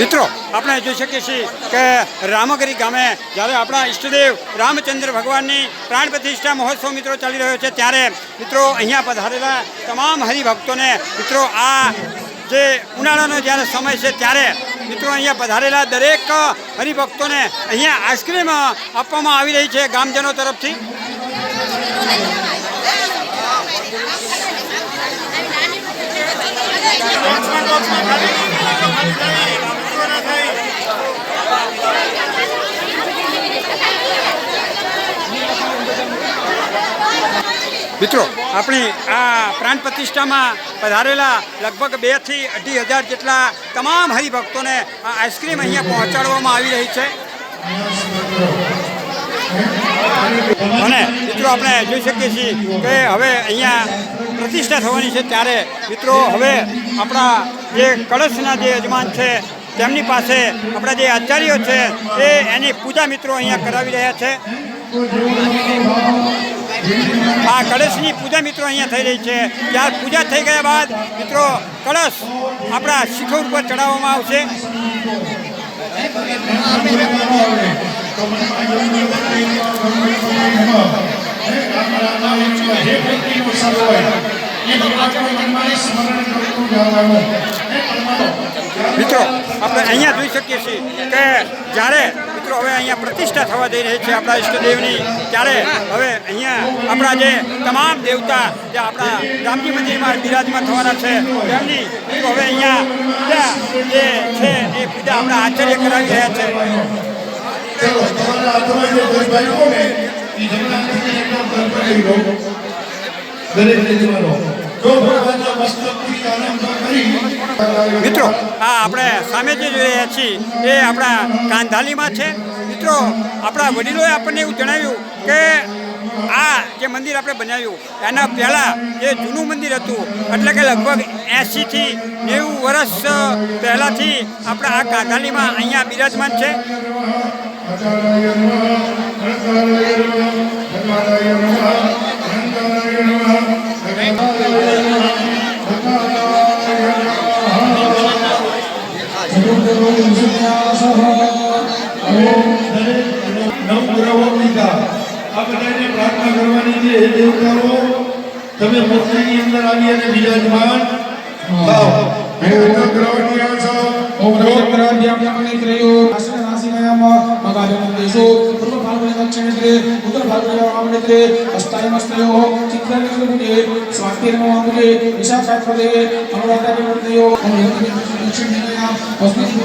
મિત્રો આપણે જોઈ શકીએ છીએ કે રામગરી ગામે જ્યારે આપણા ઈષ્ટદેવ રામચંદ્ર ભગવાનની પ્રાણ પ્રતિષ્ઠા મહોત્સવ મિત્રો ચાલી રહ્યો છે ત્યારે મિત્રો અહીંયા પધારેલા તમામ હરિભક્તોને મિત્રો આ જે ઉનાળાનો જ્યારે સમય છે ત્યારે મિત્રો અહીંયા પધારેલા દરેક હરિભક્તોને અહીંયા આઈસ્ક્રીમ આપવામાં આવી રહી છે ગામજનો તરફથી. મિત્રો, આપણી આ પ્રાણ પ્રતિષ્ઠામાં પધારેલા લગભગ બેથી અઢી હજાર જેટલા તમામ હરિભક્તોને આ આઈસ્ક્રીમ અહીંયા પહોંચાડવામાં આવી રહી છે. અને મિત્રો, આપણે જોઈ શકીએ છીએ કે હવે અહીંયા પ્રતિષ્ઠા થવાની છે ત્યારે મિત્રો, હવે આપણા જે કળશના જે યજમાન છે, તેમની પાસે આપણા જે આચાર્યો છે, એ એની પૂજા મિત્રો અહીંયા કરાવી રહ્યા છે. આ કળશની પૂજા મિત્રો અહીંયા થઈ રહી છે. ત્યાર પૂજા થઈ ગયા બાદ, મિત્રો, કળશ આપણા શિખર ઉપર ચડાવવામાં આવશે. મિત્રો, આપણે અહીંયા જોઈ શકીએ છીએ કે જ્યારે મિત્રો, હવે અહીંયા પ્રતિષ્ઠા થવા જઈ રહી છે આપણા ઈષ્ટદેવની. ત્યારે હવે અહીંયા આપણા જે તમામ દેવતા જે આપણા રામજી મંદિરમાં બિરાજમાન થવાના છે, તેમની હવે અહીંયા જે છે એ પૂજા આપણા આચાર્ય કરાવી રહ્યા છે. દરેક મિત્રો, આ આપણે સામે જે જોઈ રહ્યા છીએ, એ આપણા કાંધાલીમાં છે. મિત્રો, આપણા વડીલોએ આપણને એવું જણાવ્યું કે આ જે મંદિર આપણે બનાવ્યું, એના પહેલાં જે જૂનું મંદિર હતું, એટલે કે લગભગ એંશીથી નેવું વર્ષ પહેલાંથી આપણા આ કાંધાલીમાં અહીંયા બિરાજમાન છે. આવો નવ પુરાવો પિતા કરવાની છે હે દેવતાઓ તમે મોતીની અંદર આવી અને બિરાજમાન થાઓ હે અગ્રવણીય છો ઓગ્રવણીયામ્યામને ત્રયો આશ્રય નાસિનાયમ મગાજનંદેશો પૂર્વ ભાગવને દક્ષિણે ઉત્તર ભાગવને વામણે અસ્તાયમસ્તયો ಕೃಷ್ಣ ದೇವೆ ಸ್ವಾತಿಯನ್ನು ಹೊಂದಿದೆ ವಿಶಾಖಾತ್ಮ ದೇವೆ ಅನುರಾಧಾರಣ ದೇವ ಪವಿತ್ರ